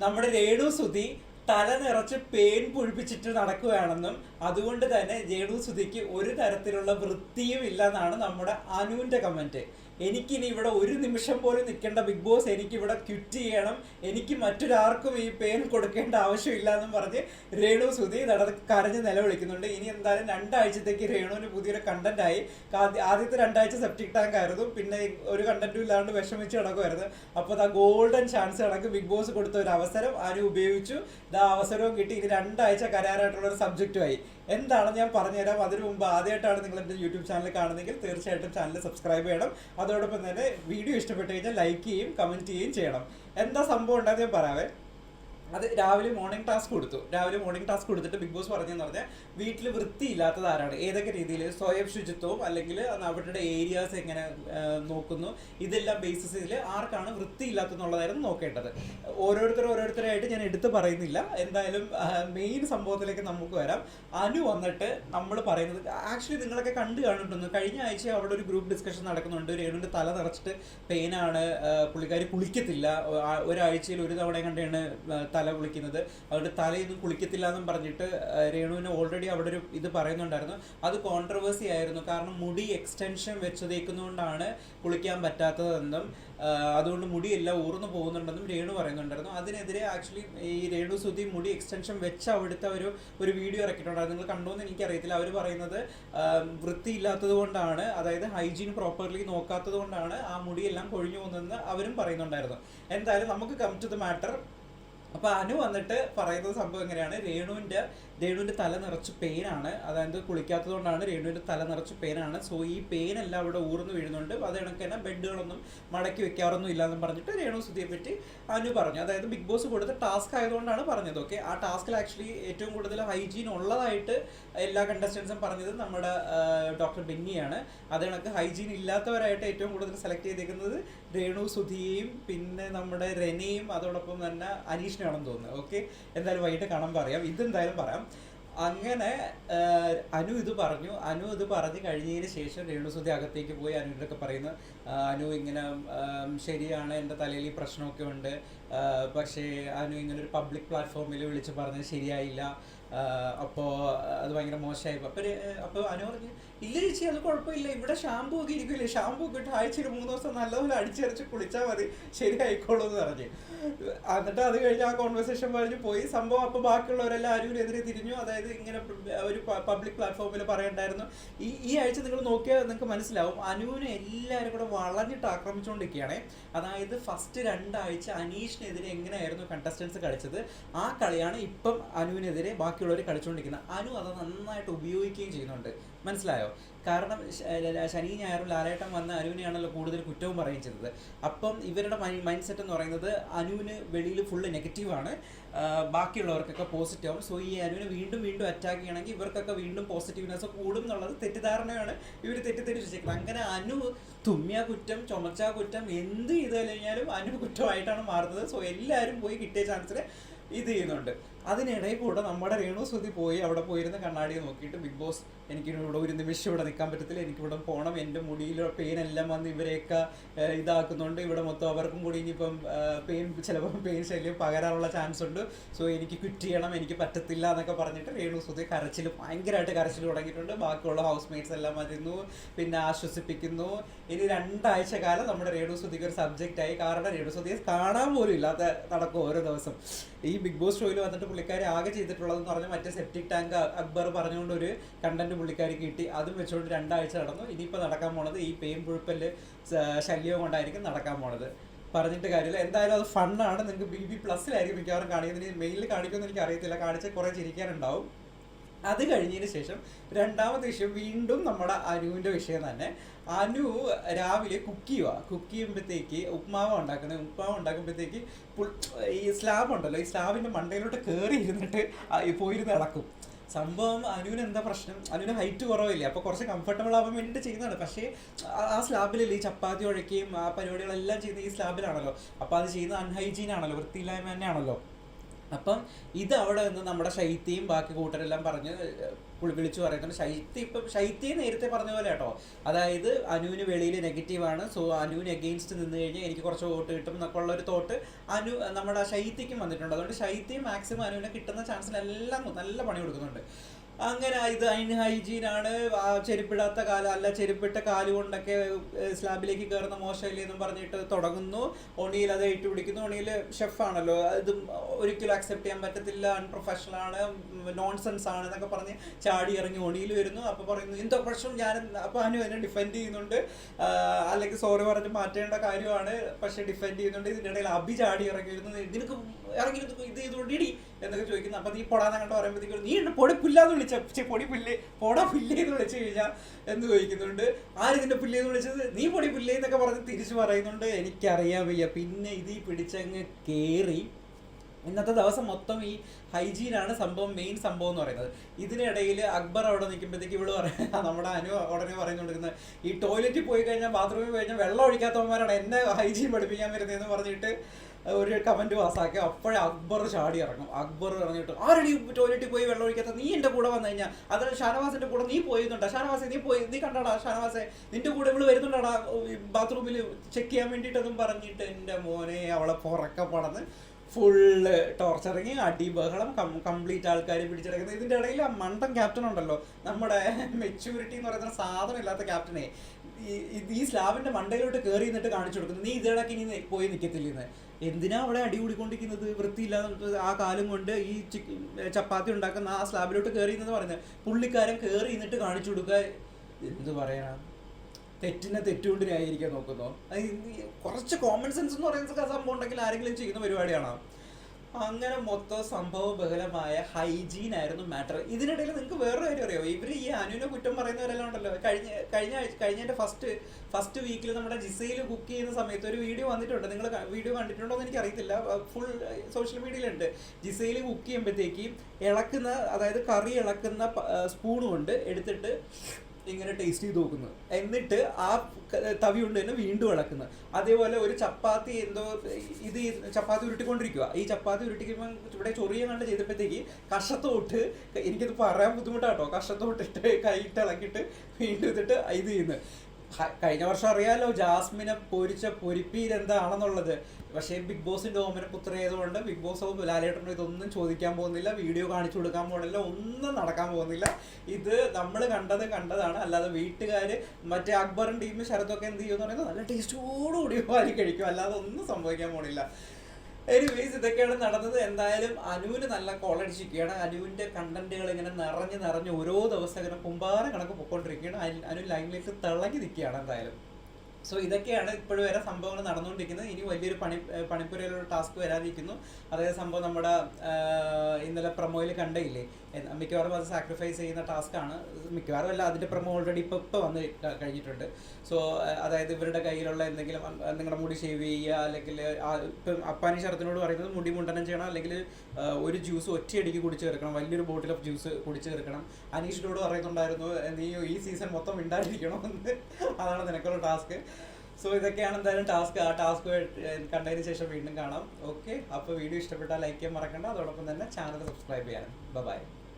നമ്മുടെ രേണു സുധി തല നിറച്ച് പേൻ പുഴിപ്പിച്ചിട്ട് നടക്കുകയാണെന്നും അതുകൊണ്ട് തന്നെ രേണു സുധിക്ക് ഒരു തരത്തിലുള്ള വൃത്തിയും ഇല്ലെന്നാണ് നമ്മുടെ അനുവിന്റെ കമന്റ് എനിക്കിനി ഇവിടെ ഒരു നിമിഷം പോലും നിൽക്കേണ്ട ബിഗ് ബോസ് എനിക്ക് ഇവിടെ ക്വിറ്റ് ചെയ്യണം. എനിക്ക് മറ്റൊരാർക്കും ഈ പേൻ കൊടുക്കേണ്ട ആവശ്യമില്ല എന്നും പറഞ്ഞ് രേണു സുധി നട കരഞ്ഞ് നിലവിളിക്കുന്നുണ്ട്. ഇനി എന്തായാലും രണ്ടാഴ്ചത്തേക്ക് രേണുവിന് പുതിയൊരു കണ്ടന്റ് ആയി. ആദ്യത്തെ രണ്ടാഴ്ച സെപ്റ്റിക് ടാങ്ക് ആയിരുന്നു. പിന്നെ ഒരു കണ്ടന്റും ഇല്ലാണ്ട് വിഷമിച്ച് കിടക്കുമായിരുന്നു അപ്പോൾ ആ ഗോൾഡൻ ചാൻസ് കണക്ക് ബിഗ് ബോസ് കൊടുത്ത ഒരു അവസരം ആരും ഉപയോഗിച്ചു. ഇതാ അവസരവും കിട്ടി. ഇനി രണ്ടാഴ്ച കരാറായിട്ടുള്ള ഒരു സബ്ജക്റ്റുമായി എന്താണെന്ന് ഞാൻ പറഞ്ഞുതരാം. അതിനു മുമ്പ് ആദ്യമായിട്ടാണ് നിങ്ങൾ എന്റെ യൂട്യൂബ് ചാനൽ കാണുന്നതെങ്കിൽ തീർച്ചയായിട്ടും ചാനൽ സബ്സ്ക്രൈബ് ചെയ്യണം. അതോടൊപ്പം തന്നെ വീഡിയോ ഇഷ്ടപ്പെട്ട് കഴിഞ്ഞാൽ ലൈക്ക് ചെയ്യും കമന്റ് ചെയ്യുകയും ചെയ്യണം. എന്താ സംഭവം ഉണ്ടാകുന്ന ഞാൻ പറയാവേ? അത് രാവിലെ മോർണിംഗ് ടാസ്ക് കൊടുത്തു. രാവിലെ മോർണിംഗ് ടാസ്ക് കൊടുത്തിട്ട് ബിഗ് ബോസ് പറഞ്ഞെന്ന് പറഞ്ഞാൽ വീട്ടിൽ വൃത്തിയില്ലാത്തത് ആരാണ്? ഏതൊക്കെ രീതിയിൽ സ്വയം ശുചിത്വവും അല്ലെങ്കിൽ അവരുടെ ഏരിയാസ് എങ്ങനെ നോക്കുന്നു? ഇതെല്ലാം ബേസിസ് ചെയ്തിൽ ആർക്കാണ് വൃത്തിയില്ലാത്തതെന്നുള്ളതായിരുന്നു നോക്കേണ്ടത്. ഓരോരുത്തർ ഓരോരുത്തരായിട്ട് ഞാൻ എടുത്തു പറയുന്നില്ല. എന്തായാലും മെയിൻ സംഭവത്തിലേക്ക് നമുക്ക് വരാം. അനു വന്നിട്ട് നമ്മൾ പറയുന്നത് ആക്ച്വലി നിങ്ങളൊക്കെ കണ്ടു കാണുന്നു കഴിഞ്ഞ ആഴ്ച അവിടെ ഒരു ഗ്രൂപ്പ് ഡിസ്കഷൻ നടക്കുന്നുണ്ട്. രേണുവിന്റെ തല നിറച്ചിട്ട് പെയിനാണ് പുള്ളിക്കാരി കുളിക്കത്തില്ല. ഒരാഴ്ചയിൽ ഒരു തവണ കണ്ടാണ് തല കുളിക്കുന്നത്. അവരുടെ തലയൊന്നും കുളിക്കത്തില്ല എന്നും പറഞ്ഞിട്ട് രേണുവിന് ഓൾറെഡി അവിടെ ഒരു ഇത് പറയുന്നുണ്ടായിരുന്നു. അത് കോൺട്രവേഴ്സി ആയിരുന്നു. കാരണം മുടി എക്സ്റ്റൻഷൻ വെച്ചതേക്കുന്നതുകൊണ്ടാണ് കുളിക്കാൻ പറ്റാത്തതെന്നും അതുകൊണ്ട് മുടിയെല്ലാം ഊർന്നു പോകുന്നുണ്ടെന്നും രേണു പറയുന്നുണ്ടായിരുന്നു. അതിനെതിരെ ആക്ച്വലി ഈ രേണു സുധി മുടി എക്സ്റ്റൻഷൻ വെച്ച് അവിടുത്തെ ഒരു ഒരു വീഡിയോ ഇറക്കിയിട്ടുണ്ടായിരുന്നു. നിങ്ങൾ കണ്ടോന്ന് എനിക്കറിയത്തില്ല. അവർ പറയുന്നത് വൃത്തി വൃത്തിയില്ലാത്തത് കൊണ്ടാണ് അതായത് ഹൈജീൻ പ്രോപ്പർലി നോക്കാത്തത് കൊണ്ടാണ് ആ മുടിയെല്ലാം കൊഴിഞ്ഞു പോകുന്നതെന്ന് അവരും പറയുന്നുണ്ടായിരുന്നു. എന്തായാലും നമുക്ക് കം ടു ദ മാറ്റർ അപ്പൊ അനു വന്നിട്ട് പറയുന്നത് സംഭവം എങ്ങനെയാണ്? രേണുവിന്റെ രേണുവിന്റെ തല നിറച്ച് പെയിനാണ് അതായത് കുളിക്കാത്തത് കൊണ്ടാണ് രേണുവിന്റെ തല നിറച്ച് പെയിനാണ് സോ ഈ പെയിൻ എല്ലാം അവിടെ ഊർന്നു വീഴുന്നുണ്ട്. അത് കണക്ക് തന്നെ ബെഡുകളൊന്നും മടക്കി വെക്കാറൊന്നും ഇല്ല പറഞ്ഞിട്ട് രേണു സുധിയെ പറ്റി അനു പറഞ്ഞു. അതായത് ബിഗ് ബോസ് കൊടുത്ത ടാസ്ക് ആയതുകൊണ്ടാണ് പറഞ്ഞത്. ഓക്കെ ആ ടാസ്കിൽ ആക്ച്വലി ഏറ്റവും കൂടുതൽ ഹൈജീൻ ഉള്ളതായിട്ട് എല്ലാ കണ്ടസ്റ്റൻസും പറഞ്ഞത് നമ്മുടെ ഡോക്ടർ ബെന്നിയാണ്. അത് കണക്ക് ഹൈജീൻ ഇല്ലാത്തവരായിട്ട് ഏറ്റവും കൂടുതൽ സെലക്ട് ചെയ്തേക്കുന്നത് രേണു സുധിയെയും പിന്നെ നമ്മുടെ റെനയും അതോടൊപ്പം തന്നെ അനീഷിനാണെന്ന് തോന്നുന്നത് ഓക്കെ എന്തായാലും വൈകിട്ട് കാണാൻ പറയാം. ഇതെന്തായാലും പറയാം. അങ്ങനെ അനു ഇത് പറഞ്ഞു. അനു ഇത് പറഞ്ഞു കഴിഞ്ഞതിന് ശേഷം രേണുസുതി അകത്തേക്ക് പോയി അനുവിനൊക്കെ പറയുന്നു അനു ഇങ്ങനെ ശരിയാണ് എന്റെ തലയിൽ ഈ പ്രശ്നമൊക്കെ ഉണ്ട്. പക്ഷേ അനു ഇങ്ങനെ ഒരു പബ്ലിക് പ്ലാറ്റ്ഫോമിൽ വിളിച്ച് പറഞ്ഞത് ശരിയായില്ല. അപ്പോൾ അത് ഭയങ്കര മോശമായി. അപ്പോൾ അപ്പോൾ അനു പറഞ്ഞു ഇല്ല ചേച്ചി അത് കുഴപ്പമില്ല. ഇവിടെ ഷാമ്പൂ ഒക്കെ ഇരിക്കില്ലേ ഷാമ്പൂ ഒക്കെ ഇട്ട് ആഴ്ചയിൽ മൂന്ന് ദിവസം നല്ലപോലെ അടിച്ചരച്ച് കുളിച്ചാൽ മതി. ശരിയായിക്കോളൂ എന്ന് പറഞ്ഞ്. എന്നിട്ട് അത് കഴിഞ്ഞ് ആ കോൺവെർസേഷൻ പറഞ്ഞ് പോയി. സംഭവം അപ്പോൾ ബാക്കിയുള്ളവരെല്ലാം എതിരെ തിരിഞ്ഞു. അതായത് ഇങ്ങനെ ഒരു പബ്ലിക് പ്ലാറ്റ്ഫോമിൽ പറയണ്ടായിരുന്നു. ഈ ഈ ആഴ്ച നിങ്ങൾ നോക്കിയാൽ നിങ്ങൾക്ക് മനസ്സിലാവും. അനുവിനെ എല്ലാവരും കൂടെ വളഞ്ഞിട്ട് ആക്രമിച്ചുകൊണ്ടിരിക്കുകയാണ് അതായത് ഫസ്റ്റ് രണ്ടാഴ്ച അനീഷിനെതിരെ എങ്ങനെയായിരുന്നു കണ്ടസ്റ്റൻസ് കളിച്ചത്? ആ കളിയാണ് ഇപ്പം അനുവിനെതിരെ ബാക്കിയുള്ളവർ കളിച്ചുകൊണ്ടിരിക്കുന്നത് അനു അത് നന്നായിട്ട് ഉപയോഗിക്കുകയും ചെയ്യുന്നുണ്ട്. മനസ്സിലായോ? കാരണം ശനി ഞായറും ലാലേട്ടൻ വന്ന അനുവിനെയാണല്ലോ കൂടുതൽ കുറ്റവും പറയുകയും ചെയ്തത്. അപ്പം ഇവരുടെ മൈൻഡ് സെറ്റ് എന്ന് പറയുന്നത് അനുവിന് വെളിയിൽ ഫുള്ള് നെഗറ്റീവാണ് ബാക്കിയുള്ളവർക്കൊക്കെ പോസിറ്റീവ് ആവും. സോ ഈ അനുവിനെ വീണ്ടും വീണ്ടും അറ്റാക്ക് ചെയ്യണമെങ്കിൽ ഇവർക്കൊക്കെ വീണ്ടും പോസിറ്റീവ്നെസ് കൂടും എന്നുള്ളത് തെറ്റിദ്ധാരണയാണ്. ഇവർ തെറ്റിദ്ധരിച്ചിരിക്കുന്നത്. അങ്ങനെ അനു തുമ്മിയ കുറ്റം ചുമച്ച കുറ്റം എന്ത് ചെയ്ത് കഴിഞ്ഞാലും അനു കുറ്റമായിട്ടാണ് മാറുന്നത്. സോ എല്ലാവരും പോയി കിട്ടിയ ചാൻസിൽ ഇത് ചെയ്യുന്നുണ്ട്. അതിനിടയിൽ കൂടെ നമ്മുടെ രേണു ശ്രുതി പോയി അവിടെ പോയിരുന്ന കണ്ണാടിയെ നോക്കിയിട്ട് ബിഗ് ബോസ് എനിക്ക് ഇവിടെ ഒരു നിമിഷം ഇവിടെ നിൽക്കാൻ പറ്റത്തില്ല. എനിക്ക് ഇവിടെ പോകണം എന്റെ മുടിയിലെ പെയിൻ എല്ലാം വന്ന് ഇവരെയൊക്കെ ഇതാക്കുന്നുണ്ട്. ഇവിടെ മൊത്തം അവർക്കും കൂടി ഇനിയിപ്പം പെയിൻ ചിലപ്പോൾ പെയിൻ ശല്യം പകരാനുള്ള ചാൻസ് ഉണ്ട്. സോ എനിക്ക് ക്വിറ്റ് ചെയ്യണം. എനിക്ക് പറ്റത്തില്ല എന്നൊക്കെ പറഞ്ഞിട്ട് രേണു സുധി കരച്ചിൽ ഭയങ്കരമായിട്ട് കരച്ചിൽ തുടങ്ങിയിട്ടുണ്ട്. ബാക്കിയുള്ള ഹൗസ് മേറ്റ്സ് എല്ലാം വരുന്നു പിന്നെ ആശ്വസിപ്പിക്കുന്നു. ഇനി രണ്ടാഴ്ച കാലം നമ്മുടെ രേണു സുധിക്ക് ഒരു സബ്ജക്റ്റ് ആയി. കാരണം രേണു സുധിയെ കാണാൻ പോലും ഇല്ലാത്ത നടക്കും ഓരോ ദിവസം. ഈ ബിഗ് ബോസ് ഷോയിൽ വന്നിട്ട് പുള്ളിക്കാരി ആകെ ചെയ്തിട്ടുള്ളതെന്ന് പറഞ്ഞാൽ മറ്റേ സെപ്റ്റിക് ടാങ്ക് അക്ബർ പറഞ്ഞുകൊണ്ട് ഒരു കണ്ടന്റ് പുള്ളിക്കാരി കിട്ടി. അതും വെച്ചുകൊണ്ട് രണ്ടാഴ്ച നടന്നു. ഇനിയിപ്പോൾ നടക്കാൻ പോണത് ഈ പെയിൻ പുഴുപ്പൽ ശല്യവും കൊണ്ടായിരിക്കും നടക്കാൻ പോണത്. പറഞ്ഞിട്ട് കാര്യമില്ല. എന്തായാലും അത് ഫണ്ണാണ്. നിങ്ങൾക്ക് ബി ബി പ്ലസ്സിലായിരിക്കും മിക്കവാറും കാണിക്കുന്നത്. മെയിലിൽ കാണിക്കുമെന്ന് എനിക്ക് അറിയത്തില്ല. കാണിച്ചാൽ കുറേ ചിരിക്കാനുണ്ടാവും. അത് കഴിഞ്ഞതിന് ശേഷം രണ്ടാമത്തെ വിഷയം വീണ്ടും നമ്മുടെ അനുവിന്റെ വിഷയം തന്നെ. അനു രാവിലെ കുക്ക് ചെയ്യുക. കുക്ക് ചെയ്യുമ്പോഴത്തേക്ക് ഉപ്മാവ് ഉണ്ടാക്കുന്നത്. ഉപ്മാവ് ഉണ്ടാക്കുമ്പോഴത്തേക്ക് ഈ സ്ലാബ് ഉണ്ടല്ലോ. ഈ സ്ലാബിന്റെ മണ്ടയിലോട്ട് കയറി ഇരുന്നിട്ട് പോയിരുന്ന് ഇളക്കും. സംഭവം അനുവിന് എന്താ പ്രശ്നം? അനുവിന് ഹൈറ്റ് കുറവില്ലേ? അപ്പോൾ കുറച്ച് കംഫർട്ടബിൾ ആവാൻ വേണ്ടിയിട്ട് ചെയ്യുന്നതാണ്. പക്ഷേ ആ- സ്ലാബിലല്ലേ ഈ ചപ്പാത്തി ഉഴക്കുകയും ആ പരിപാടികളെല്ലാം ചെയ്യുന്ന ഈ സ്ലാബിലാണല്ലോ. അപ്പോൾ അത് ചെയ്യുന്ന അൺഹൈജീൻ ആണല്ലോ വൃത്തിയില്ലായ്മ തന്നെയാണല്ലോ. അപ്പം ഇത് അവിടെ നിന്ന് നമ്മുടെ ശൈത്യയും ബാക്കി കൂട്ടരെല്ലാം പറഞ്ഞ് വിളിച്ചു പറയുന്നുണ്ട്. ശൈത്യ ഇപ്പം ശൈത്യം നേരത്തെ പറഞ്ഞ പോലെ കേട്ടോ. അതായത് അനുവിന് വെളിയിൽ നെഗറ്റീവാണ് സോ അനുവിന് എഗെയിൻസ്റ്റ് നിന്ന് കഴിഞ്ഞാൽ എനിക്ക് കുറച്ച് വോട്ട് കിട്ടും എന്നൊക്കെ ഉള്ള ഒരു തോട്ട് അനു നമ്മുടെ ശൈത്യക്കും വന്നിട്ടുണ്ട്. അതുകൊണ്ട് ശൈത്യം മാക്സിമം അനുവിനെ കിട്ടുന്ന ചാൻസിലെല്ലാം നല്ല പണി കൊടുക്കുന്നുണ്ട്. അങ്ങനെ ഇത് ആണ്. ചെരുപ്പിടാത്ത കാല അല്ല ചെരുപ്പിട്ട കാൽ കൊണ്ടൊക്കെ സ്ലാബിലേക്ക് കയറുന്ന മോശമില്ലേ എന്നും പറഞ്ഞിട്ട് തുടങ്ങുന്നു. ഒണിയിൽ അത് ഏറ്റുപിടിക്കുന്നു ഒണിയിൽ ഷെഫാണല്ലോ ഇത് ഒരിക്കലും അക്സെപ്റ്റ് ചെയ്യാൻ പറ്റത്തില്ല. അൺപ്രൊഫഷണൽ ആണ്. നോൺസെൻസ് ആണ് എന്നൊക്കെ പറഞ്ഞ് ചാടി ഇറങ്ങി ഒണിയിൽ വരുന്നു. അപ്പോൾ പറയുന്നു എന്തോ പ്രശ്നം? ഞാൻ അപ്പോൾ അനു അതിനെ ഡിഫെൻഡ് ചെയ്യുന്നുണ്ട്. അല്ലെങ്കിൽ സോറി പറഞ്ഞ് മാറ്റേണ്ട കാര്യമാണ്. പക്ഷേ ഡിഫെൻഡ് ചെയ്യുന്നുണ്ട്. ഇതിന്റെ ഇടയിൽ അഭി ചാടി ഇറങ്ങി വരുന്നു. ഇതിനൊക്കെ ഇറങ്ങി ഇത് ചെയ്തുകൊണ്ട് ഇടി എന്നൊക്കെ ചോദിക്കുന്നു. അപ്പം നീ പൊടാന്ന് കണ്ട് പറയുമ്പോഴത്തേക്കും നീ ഉണ്ട് പൊടി പുല്ലാന്ന് വിളിച്ച പൊടി പുല്ല് പൊട പുല്ലേ എന്ന് വിളിച്ചു കഴിഞ്ഞാൽ എന്ന് ചോദിക്കുന്നുണ്ട്. ആര് ഇതിന്റെ പുല്ലേന്ന് വിളിച്ചത്? നീ പൊടി പുല്ലേ എന്നൊക്കെ പറഞ്ഞ് തിരിച്ചു പറയുന്നുണ്ട്. എനിക്കറിയാൻ വയ്യ. പിന്നെ ഇത് പിടിച്ചങ്ങ് കേറി ഇന്നത്തെ ദിവസം മൊത്തം ഈ ഹൈജീനാണ് സംഭവം മെയിൻ സംഭവം എന്ന് പറയുന്നത്. ഇതിനിടയിൽ അക്ബർ അവിടെ നിൽക്കുമ്പോഴത്തേക്ക് ഇവൾ പറയാം നമ്മുടെ അനു ഉടനെ പറയുന്നുണ്ടിരുന്നത് ഈ ടോയ്ലറ്റിൽ പോയി കഴിഞ്ഞാൽ ബാത്റൂമിൽ പോയി കഴിഞ്ഞാൽ വെള്ളം ഒഴിക്കാത്തവന്മാരാണ് എന്നെ ഹൈജീൻ പഠിപ്പിക്കാൻ വരുന്നതെന്ന് പറഞ്ഞിട്ട് ഒരു കമന്റ് പാസ്സാക്കി അപ്പോഴേ അക്ബർ ചാടി ഇറങ്ങും. അക്ബർ ഇറങ്ങിയിട്ട് ആരടി ടോയ്ലറ്റിൽ പോയി വെള്ളം ഒഴിക്കാത്ത നീ എന്റെ കൂടെ വന്നു കഴിഞ്ഞാൽ അതായത് ഷാനവാസിന്റെ കൂടെ നീ പോയിരുന്നുണ്ടോ? ഷാനവാസെ നീ പോയി നീ കണ്ടാടാ ഷാനവാസെ? നിന്റെ കൂടെ ഇവൾ വരുന്നുണ്ടാടാ? ബാത്റൂമിൽ ചെക്ക് ചെയ്യാൻ വേണ്ടിയിട്ടൊന്നും പറഞ്ഞിട്ട് എന്റെ മോനെ അവളെ പുറക്കെ പടന്ന് ഫുള്ള് ടോർച്ചറിങ് അടി ബഹളം കംപ്ലീറ്റ് ആൾക്കാർ പിടിച്ചെടുക്കുന്നത്. ഇതിന്റെ ഇടയിൽ മണ്ടൻ ക്യാപ്റ്റൻ ഉണ്ടല്ലോ. നമ്മുടെ മെച്യൂരിറ്റി എന്ന് പറയുന്ന സാധനം ഇല്ലാത്ത ക്യാപ്റ്റനെ ഈ- സ്ലാബിന്റെ മണ്ടയിലോട്ട് കയറി നിന്നിട്ട് കാണിച്ചു കൊടുക്കുന്നത് നീ ഇതിടക്ക് ഇനി പോയി നിൽക്കത്തില്ലെന്ന് എന്തിനാ അവിടെ അടി കൂടിക്കൊണ്ടിരിക്കുന്നത്? വൃത്തിയില്ലാതെ ആ കാലം കൊണ്ട് ഈ ചപ്പാത്തി ഉണ്ടാക്കുന്ന ആ സ്ലാബിലോട്ട് കയറി എന്ന് പറഞ്ഞത് പുള്ളിക്കാരൻ കയറി നിന്നിട്ട് കാണിച്ചു കൊടുക്കുക. എന്ത് പറയാനാ? തെറ്റിനെ തെറ്റുകൊണ്ട് ന്യായീകരിക്കാൻ നോക്കുന്നു കുറച്ച് കോമൺ സെൻസ് എന്ന് പറയുന്ന സംഭവം ഉണ്ടെങ്കിൽ ആരെങ്കിലും ചെയ്യുന്ന പരിപാടിയാണോ? അങ്ങനെ മൊത്തം സംഭവ ബഹലമായ ഹൈജീൻ ആയിരുന്നു മാറ്റർ ഇതിനിടയിൽ നിങ്ങൾക്ക് വേറൊരു കാര്യം അറിയോ? ഇവർ ഈ അനുവിനെ കുറ്റം പറയുന്നവരെല്ലാം ഉണ്ടല്ലോ. കഴിഞ്ഞ കഴിഞ്ഞ ആഴ്ച കഴിഞ്ഞതിന്റെ ഫസ്റ്റ് ഫസ്റ്റ് വീക്കിൽ നമ്മുടെ ജിസയിൽ കുക്ക് ചെയ്യുന്ന സമയത്ത് ഒരു വീഡിയോ വന്നിട്ടുണ്ട്. നിങ്ങൾ വീഡിയോ കണ്ടിട്ടുണ്ടോ എന്ന് എനിക്കറിയത്തില്ല. ഫുൾ സോഷ്യൽ മീഡിയയിലുണ്ട് ജിസയിൽ കുക്ക് ചെയ്യുമ്പോഴത്തേക്ക് ഇളക്കുന്ന അതായത് കറി ഇളക്കുന്ന സ്പൂൺ എടുത്തിട്ട് ഇങ്ങനെ ടേസ്റ്റ് ചെയ്ത് നോക്കുന്നത് എന്നിട്ട് ആ തവി കൊണ്ട് തന്നെ വീണ്ടും ഇളക്കുന്നു. അതേപോലെ ഒരു ചപ്പാത്തി എന്തോ ഇത് ചപ്പാത്തി ഉരുട്ടിക്കൊണ്ടിരിക്കുക ഈ ചപ്പാത്തി ഉരുട്ടിക്കുമ്പോൾ ഇവിടെ ചൊറിയ കണ്ട് ചെയ്തപ്പോഴത്തേക്ക് കഷത്തോട്ട് എനിക്കത് പറയാൻ ബുദ്ധിമുട്ടാട്ടോ. കഷത്തോട്ടിട്ട് കൈയിട്ട് ഇളക്കിയിട്ട് വീണ്ടും ഇതിട്ട് ഇത് ചെയ്യുന്നു. ഹ- കഴിഞ്ഞ വർഷം അറിയാലോ ജാസ്മിനെ പൊരിച്ച പൊരിപ്പീര് എന്താണെന്നുള്ളത്. പക്ഷേ ബിഗ് ബോസിന്റെ ഓമന പുത്ര ആയതുകൊണ്ട് ബിഗ് ബോസ് ലാലേട്ടനോ ഇതൊന്നും ചോദിക്കാൻ പോകുന്നില്ല. വീഡിയോ കാണിച്ചു കൊടുക്കാൻ പോകുന്നില്ല. ഒന്നും നടക്കാൻ പോകുന്നില്ല. ഇത് നമ്മൾ കണ്ടത് കണ്ടതാണ്. അല്ലാതെ വീട്ടുകാർ മറ്റേ അക്ബറും ടീമും ശരത്തൊക്കെ എന്ത് ചെയ്യുമെന്ന് പറയുന്നത് നല്ല ടേസ്റ്റോടുകൂടി വാരി കഴിക്കും. അല്ലാതെ ഒന്നും സംഭവിക്കാൻ പോണില്ല എനിവേസ് ഇതൊക്കെയാണ് നടന്നത്. എന്തായാലും അനുവിന് നല്ല കോളടിച്ചിരിക്കുകയാണ്. അനുവിന്റെ കണ്ടന്റുകൾ ഇങ്ങനെ നിറഞ്ഞ് നിറഞ്ഞ് ഓരോ ദിവസം ഇങ്ങനെ കുമ്പാര കണക്ക് പൊക്കോണ്ടിരിക്കുകയാണ്. അനു- ലൈനിലേക്ക് തിളങ്ങി നിൽക്കുകയാണ് എന്തായാലും. സോ ഇതൊക്കെയാണ് ഇപ്പോഴും വരെ സംഭവങ്ങൾ നടന്നുകൊണ്ടിരിക്കുന്നത്. ഇനി വലിയൊരു പണി പണിപ്പുരയിലുള്ള ടാസ്ക് വരാതിരിക്കുന്നു. അതേ സംഭവം നമ്മുടെ ഇന്നലെ പ്രൊമോയിൽ കണ്ടയില്ലേ? മിക്കവാറും അത് സാക്രിഫൈസ് ചെയ്യുന്ന ടാസ്ക്കാണ് മിക്കവാറും അല്ല അതിന്റെ പ്രൊമോ ഓൾറെഡി ഇപ്പോൾ ഇപ്പോൾ വന്ന് കഴിഞ്ഞിട്ടുണ്ട്. സോ അതായത് ഇവരുടെ കയ്യിലുള്ള എന്തെങ്കിലും നിങ്ങളുടെ മുടി ഷേവ് ചെയ്യുക അല്ലെങ്കിൽ ഇപ്പം അപ്പാനി ശരത്തിനോട് പറയുന്നത് മുടി മുണ്ടനം ചെയ്യണം അല്ലെങ്കിൽ ഒരു ജ്യൂസ് ഒറ്റയടിക്ക് കുടിച്ച് തീർക്കണം വലിയൊരു ബോട്ടിൽ ഓഫ് ജ്യൂസ് കുടിച്ച് തീർക്കണം. അനീഷിനോട് പറയുന്നുണ്ടായിരുന്നു നീ ഈ സീസൺ മൊത്തം എന്ന്. അതാണ് നിനക്കുള്ള ടാസ്ക്. സോ ഇതൊക്കെയാണ് എന്തായാലും ടാസ്ക് ആ ടാസ്ക് കണ്ടതിന് ശേഷം വീണ്ടും കാണാം. ഓക്കെ അപ്പോൾ വീഡിയോ ഇഷ്ടപ്പെട്ടാൽ ലൈക്ക് ചെയ്യാൻ മറക്കണ്ട. അതോടൊപ്പം തന്നെ ചാനൽ സബ്സ്ക്രൈബ് ചെയ്യാനും. ബൈ